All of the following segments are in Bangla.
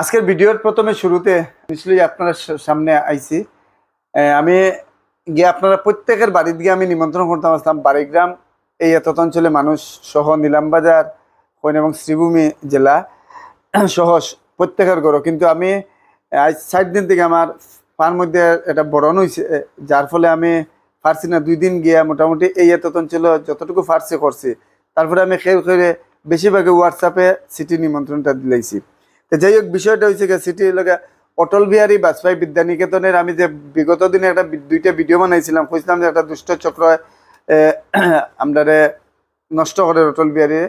আজকের ভিডিওর প্রথমে শুরুতে নিশ্চয়ই আপনার সামনে আইছি। আমি গিয়ে আপনারা প্রত্যেকের বাড়ির গিয়ে আমি নিমন্ত্রণ করতাম আসতাম বাড়িগ্রাম, এই এত অঞ্চলে মানুষ সহ নীলামবাজার হইন এবং শ্রীভূমি জেলা সহ প্রত্যেকের গরো। কিন্তু আমি আজ ষাট দিন থেকে আমার পার মধ্যে এটা বরণ হয়েছে যার ফলে আমি পারছি না। দুই দিন গিয়া মোটামুটি এই এত অঞ্চল যতটুকু ফার্সি করছি, তারপরে আমি খেয়ে খেয়ে বেশিরভাগে হোয়াটসঅ্যাপে সিটি নিমন্ত্রণটা দিলাইছি। তো যাই হোক, বিষয়টা হয়েছে সিটি এলাকা অটল বিহারী বাজপেয়ী বিদ্যানিকেতনের আমি যে বিগত দিনে একটা দুইটা ভিডিও বানাইছিলাম, কইছিলাম যে একটা দুষ্ট চক্র আমরা নষ্ট করে অটল বিহারী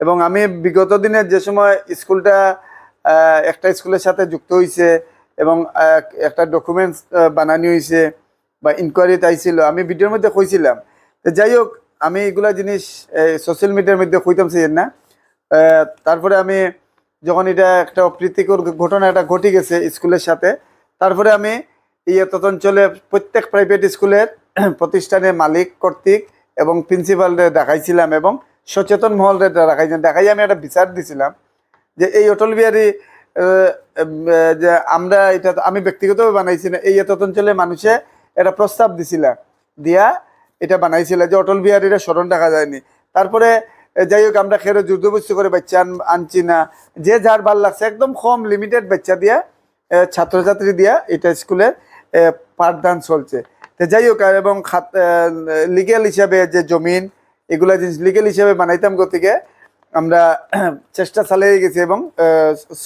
এবং আমি বিগত দিনে যে সময় স্কুলটা একটা স্কুলের সাথে যুক্ত হয়েছে এবং একটা ডকুমেন্টস বানানি হয়েছে বা ইনকোয়ারিতে আইছিল, আমি ভিডিওর মধ্যে কইছিলাম। তো যাই হোক, আমি এগুলা জিনিস সোশ্যাল মিডিয়ার মধ্যে কইতাম না। তারপরে আমি যখন এটা একটা অপ্রীতিকর ঘটনা এটা ঘটে গেছে স্কুলের সাথে, তারপরে আমি এই এত অঞ্চলে প্রত্যেক প্রাইভেট স্কুলের প্রতিষ্ঠানের মালিক কর্তৃক এবং প্রিন্সিপালরে দেখাইছিলাম এবং সচেতন মহলরে দেখাইছিলাম। দেখাই আমি একটা বিচার দিছিলাম যে এই অটল বিহারী যে আমরা এটা আমি ব্যক্তিগতভাবে বানাইছি না, এই এত অঞ্চলে মানুষে এটা প্রস্তাব দিছিলাম দিয়া এটা বানাইছিল যে অটল বিহারীরা স্মরণ রাখা যায়নি। তারপরে যাই হোক, আমরা খেয়ে যুদ্ধবস্তু করে বাচ্চা আন- আনছি না। যে যার ভালো লাগছে, একদম কম লিমিটেড বাচ্চা দিয়া ছাত্রছাত্রী দিয়া এটা স্কুলের পাঠদান চলছে। তো যাই হোক এবং লিগেল হিসাবে যে জমিন, এগুলা জিনিস লিগেল হিসাবে বানাইতাম গতিকে আমরা চেষ্টা চালিয়ে গেছি এবং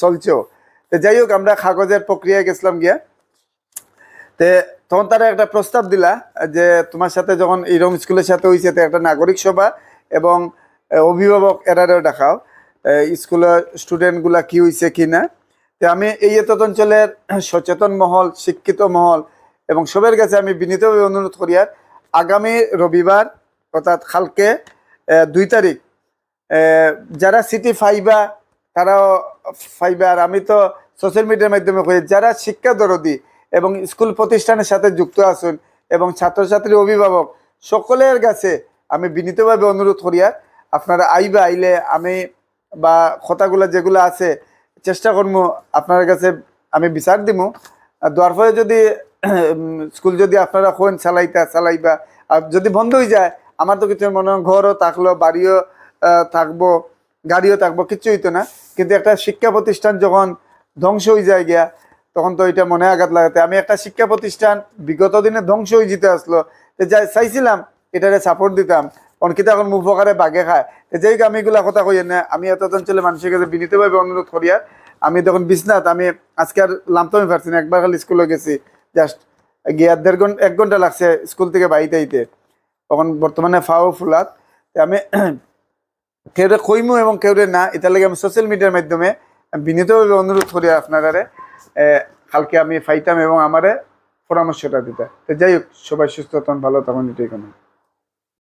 চলছেও। তো যাই হোক, আমরা কাগজের প্রক্রিয়ায় গেছিলাম গিয়া। তে তখন তারা একটা প্রস্তাব দিলা যে তোমার সাথে যখন ইরম স্কুলের সাথে হয়েছে একটা নাগরিক সভা এবং অভিভাবক এরারেও দেখাও স্কুলের স্টুডেন্টগুলা কি হয়েছে কি না। তো আমি এই এত অঞ্চলের সচেতন মহল, শিক্ষিত মহল এবং সবের কাছে আমি বিনীতভাবে অনুরোধ করি আর আগামী রবিবার, অর্থাৎ কালকে দুই তারিখ যারা সিটি ফাইবা তারাও ফাইবা আর আমি তো সোশ্যাল মিডিয়ার মাধ্যমে কই, যারা শিক্ষা দরদি এবং স্কুল প্রতিষ্ঠানের সাথে যুক্ত আছেন এবং ছাত্রছাত্রী অভিভাবক, সকলের কাছে আমি বিনীতভাবে অনুরোধ করি আর আপনারা আইবা আইলে আমি বা কথাগুলো যেগুলো আছে, চেষ্টা করব আপনার কাছে আমি বিচার দিব আর দেওয়ার ফলে যদি স্কুল যদি আপনারা কোন চালাইতা, চালাইবা, আর যদি বন্ধ হয়ে যায়, আমার তো কিছু মনে ঘরও থাকল, বাড়িও থাকব, গাড়িও থাকব, কিচ্ছু হইতো না। কিন্তু একটা শিক্ষা প্রতিষ্ঠান যখন ধ্বংস হয়ে যায় গিয়া, তখন তো এটা মনে আঘাত লাগাতে। আমি একটা শিক্ষা প্রতিষ্ঠান বিগত দিনে ধ্বংস হয়ে যেতে আসলো। চাইছিলাম, এটারে সাপোর্ট দিতাম। অনকিতা এখন মুখ ফকারে বাঘে খায়। আমি এগুলা কথা কই না আমি এত অঞ্চলে মানুষের কাছে বিনীতভাবে অনুরোধ করি আর আমি তখন বিছনাথ আমি আজকে আর নামতে পারছি না একবার খালি স্কুলে গেছি। জাস্ট গিয়ে দেড় ঘণ্টা এক ঘণ্টা লাগছে স্কুল থেকে বাড়িতে আইতে। তখন বর্তমানে ফাও ফুলাত। আমি কেউরে কইমু এবং কেউরে না এটা লাগে আমি সোশ্যাল মিডিয়ার মাধ্যমে বিনীতভাবে অনুরোধ করি আপনারা কালকে আমি ফাইতাম এবং আমারে পরামর্শটা দিতে। তো যাই হোক, সবাই সুস্থ তখন ভালো তখন এটাই কোনো